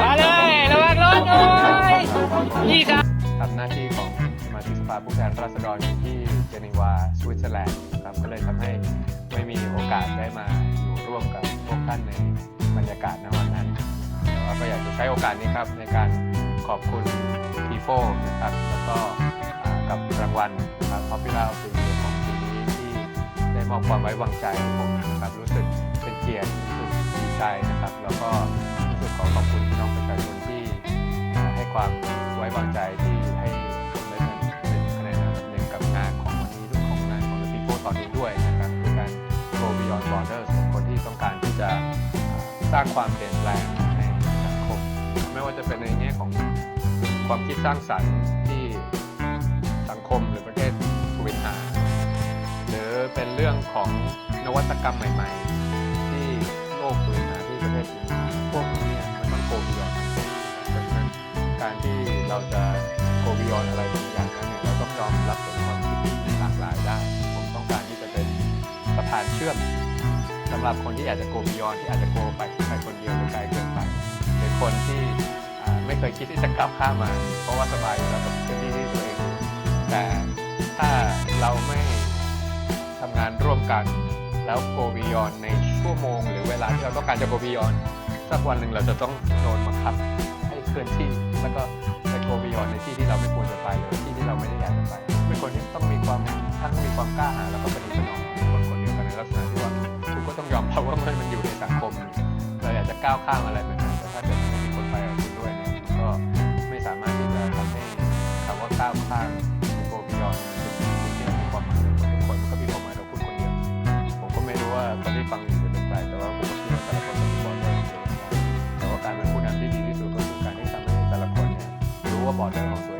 มาเลยระวังรถด้วยยี่ครับทำหน้าที่ของสมาชิกสภาผู้แทนราษฎรที่เจนีวาสวิตเซอร์แลนด์ครับก็เลยทำให้ไม่มีโอกาสได้มาอยู่ร่วมกับพวกท่านในบรรยากาศณวันนั้นแต่ว่าก็อยากจะใช้โอกาสนี้ครับในการขอบคุณทีโฟนะครับแล้วก็กับรางวัลนะครับ Popular of the Year ของปีนี้ที่ได้มอบความไว้วางใจผมนะครับรู้สึกเป็นเกียรติรู้สึกดีใจนะครับ แล้วก็ สึกขอขอบคุณพี่น้องประชาชนที่ให้ความไว้วางใจที่ให้ผมได้เป็นคะแนนอันดับหนึ่งกับงานของวันนี้ด้วยของงานของ The People ตอนนี้ด้วยนะครับคือการ Go Beyond Borders ของคนที่ต้องการที่จะสร้างความเปลี่ยนแปลงในสังคมไม่ว่าจะเป็นในแง่ของความคิดสร้างสรรค์ที่สังคมหรือประเทศถูกวิหาหรือเป็นเรื่องของนวัตกรรมใหม่ ๆ ที่โลกถูกวิหา การที่เราจะโกบิยอนอะไรบางอย่างนั้นเนี่ยเราต้องยอมรับเป็นความคิดที่หลากหลายได้ ผมต้องการที่จะเป็นสะพานเชื่อมสำหรับคนที่อยากจะโกบิยอนที่อาจจะโกไปไปคนเดียวหรือไกลเกินไปหรือคนที่ไม่เคยคิดที่จะก้าวข้ามมา เพราะว่าสบายอยู่แล้วกับพื้นที่ที่ตัวเองแต่ถ้าเราไม่ทำงานร่วมกันแล้วโกบิยอนในชั่วโมง หรือเวลาที่เราต้องการจะโกบิยอนสักวันหนึ่งเราจะต้องโดนบังคับให้เคลื่อนที่ มีความกล้าหาญแล้วก็ปฏิบัติต่อคนคนเดียวกันในลักษณะที่ว่าคุณก็ต้องยอมรับว่ามันมันอยู่ในสังคมเราอยากจะก้าวข้ามอะไรแบบนั้นแต่ถ้าเกิดไม่มีคนไปกับคุณด้วยเนี่ยก็ไม่สามารถที่จะทำให้คำว่าก้าวข้ามโกบิยอนเป็นสิ่งที่มีความหมายกับทุกคนมันก็มีความหมายกับคุณคนเดียวผมก็ไม่รู้ว่าคนที่ฟังอยู่จะเป็นใครแต่ว่าผมก็คิดว่าแต่ละคนมีบอร์เดอร์ของตัวเองแต่ว่าการเป็นผู้นำที่ดีที่สุดก็คือการที่ทำให้แต่ละคนเนี่ยรู้ว่าบอร์เดอร์ของตัวเอง